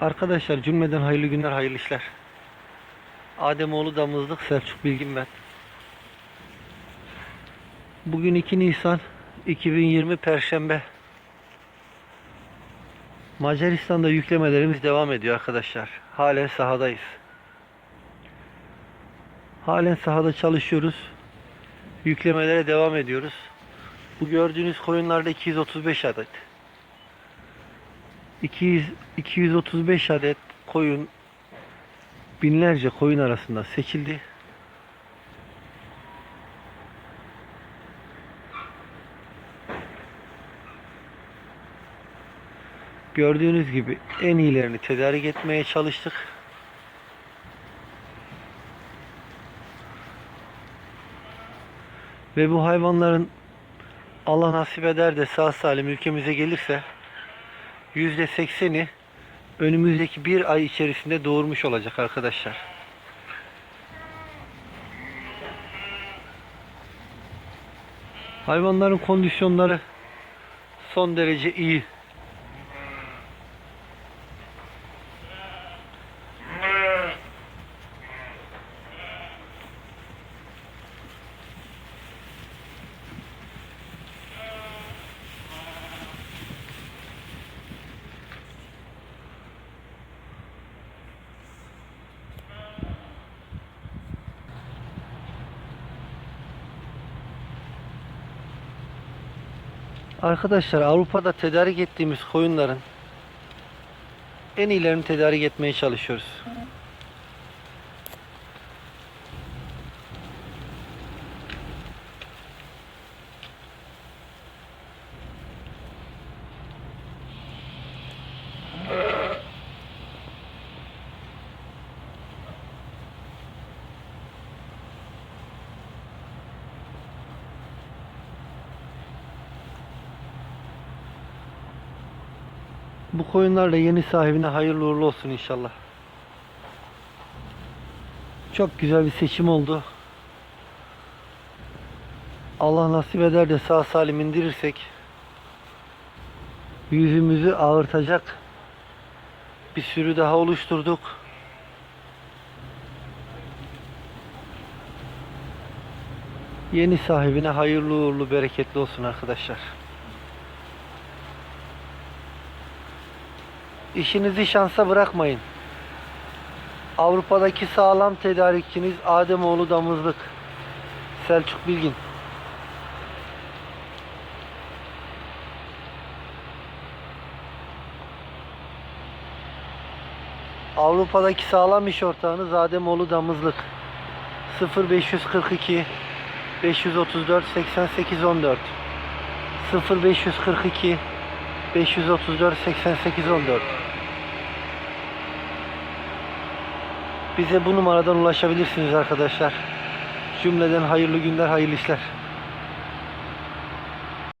Arkadaşlar cümleden hayırlı günler, hayırlı işler. Ademoğlu Damızlık, Selçuk Bilgin ben. Bugün 2 Nisan 2020 Perşembe. Macaristan'da yüklemelerimiz devam ediyor arkadaşlar. Halen sahadayız. Halen sahada çalışıyoruz. Yüklemelere devam ediyoruz. Bu gördüğünüz koyunlarda 235 adet. 200 235 adet koyun binlerce koyun arasında seçildi. Gördüğünüz gibi en iyilerini tedarik etmeye çalıştık. Ve bu hayvanların Allah nasip eder de sağ salim ülkemize gelirse %80'i önümüzdeki bir ay içerisinde doğurmuş olacak arkadaşlar. Hayvanların kondisyonları son derece iyi. Arkadaşlar Avrupa'da tedarik ettiğimiz koyunların en iyilerini tedarik etmeye çalışıyoruz. Bu koyunlarla yeni sahibine hayırlı uğurlu olsun inşallah. Çok güzel bir seçim oldu. Allah nasip eder de sağ salim indirirsek yüzümüzü ağırtacak bir sürü daha oluşturduk. Yeni sahibine hayırlı uğurlu bereketli olsun arkadaşlar. İşinizi şansa bırakmayın. Avrupa'daki sağlam tedarikçiniz Ademoğlu Damızlık. Selçuk Bilgin. Avrupa'daki sağlam iş ortağınız Ademoğlu Damızlık. 0542 534 88 14 0542 534 88 14 Bize bu numaradan ulaşabilirsiniz arkadaşlar. Cümleden hayırlı günler, hayırlı işler.